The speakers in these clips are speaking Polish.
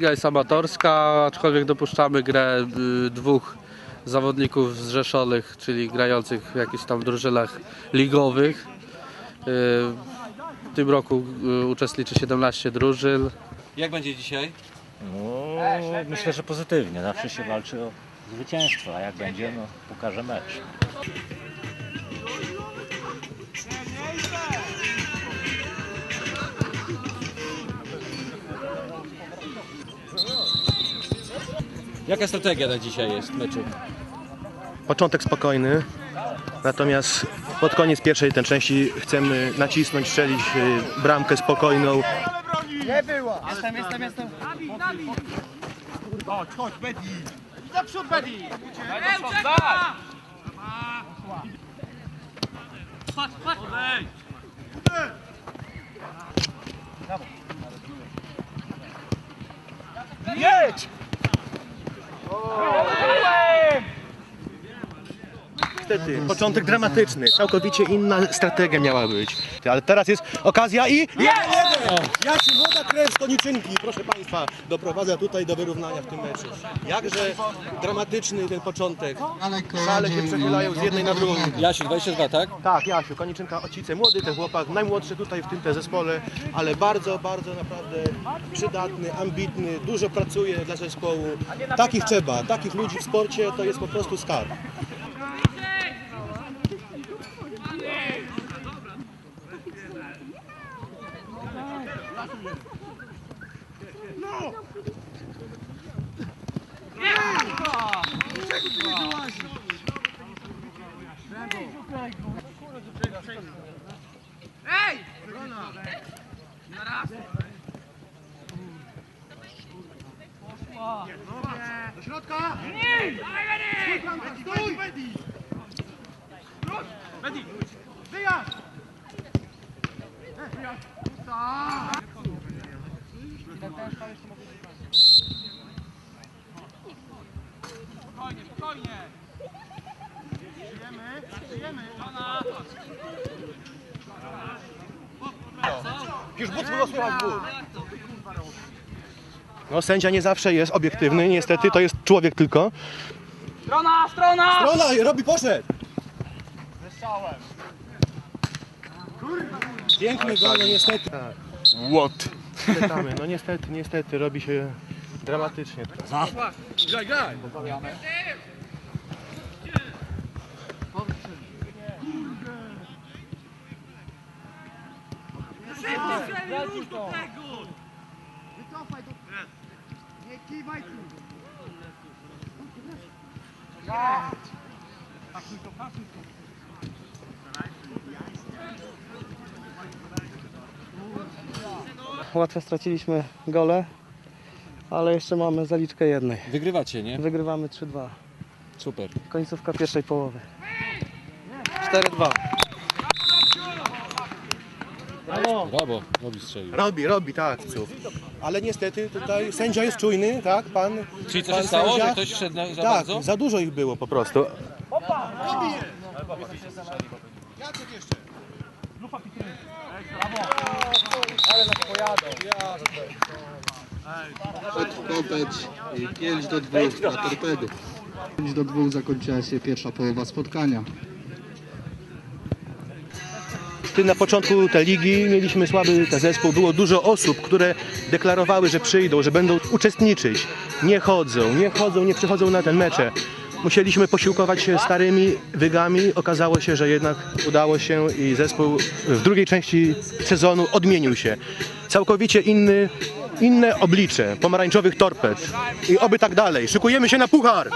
liga jest amatorska, aczkolwiek dopuszczamy grę y, dwóch zawodników zrzeszonych, czyli grających w jakichś tam drużynach ligowych. Y, W tym roku y, uczestniczy 17 drużyn. Jak będzie dzisiaj? No, myślę, że pozytywnie. Zawsze się walczy o zwycięstwo, a jak będzie, no pokaże mecz. Jaka strategia na dzisiaj jest meczu? Początek spokojny, natomiast pod koniec pierwszej ten części chcemy nacisnąć, strzelić y, bramkę spokojną. Oh. Niestety, początek dramatyczny, całkowicie inna strategia miała być. Ale teraz jest okazja i... Jeden, jeden! Jasiu, młoda krew z koniczynki, proszę Państwa, doprowadza tutaj do wyrównania w tym meczu. Jakże dramatyczny ten początek. Szale się przechylają z jednej na drugą. Jasiu, 22, tak? Tak, Jasiu, Koniczynka, Ocice, młody ten chłopak, najmłodszy tutaj w tym te zespole, ale bardzo, bardzo naprawdę przydatny, ambitny, dużo pracuje dla zespołu. Takich trzeba, takich ludzi w sporcie to jest po prostu skarb. No! Czego ty nie wyłazisz? Ej! Na raz! Poszła! Do środka! Nie! Stój! Bedi! Wyjazd! Wyjazd! Wyjazd! Już but było słychać but. No sędzia nie zawsze jest obiektywny, niestety to jest człowiek tylko. Strona, strona! Strona, robi poszedł! Piękny gol, no niestety. What? Niestety, no niestety, niestety, robi się dramatycznie. Łatwo straciliśmy gole, ale jeszcze mamy zaliczkę jednej. Wygrywacie, nie? Wygrywamy 3-2. Super. Końcówka pierwszej połowy. 4-2. Brawo, robi strzelił. Robi, robi, tak. Ców. Ale niestety tutaj sędzia jest czujny, tak? Pan. Czyli co pan się stało, sędzia- że ktoś wszedł na, za Tak, bardzo? za dużo ich było po prostu. Kopeć i 5 do 2 dla torpedy. 5 do 2 zakończyła się pierwsza połowa spotkania. Ty na początku tej ligi mieliśmy słaby ten zespół, było dużo osób, które deklarowały, że przyjdą, że będą uczestniczyć. Nie chodzą, nie chodzą, nie przychodzą na ten mecze. Musieliśmy posiłkować się starymi wygami. Okazało się, że jednak udało się i zespół w drugiej części sezonu odmienił się. Całkowicie inny, inne oblicze pomarańczowych torped. I oby tak dalej. Szykujemy się na puchar!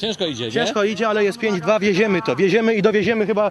Ciężko idzie, nie? Ciężko idzie, ale jest 5-2, wieziemy to. Wieziemy i dowieziemy chyba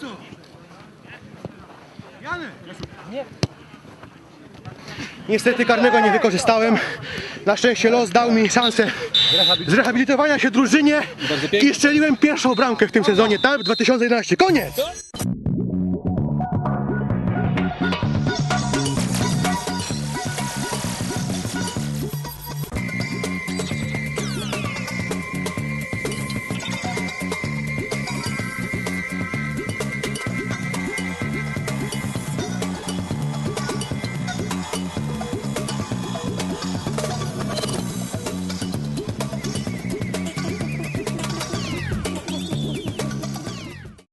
to zwycięstwo. Niestety karnego nie wykorzystałem. Na szczęście los dał mi szansę zrehabilitowania się drużynie i strzeliłem pierwszą bramkę w tym sezonie, tak? W 2011. Koniec!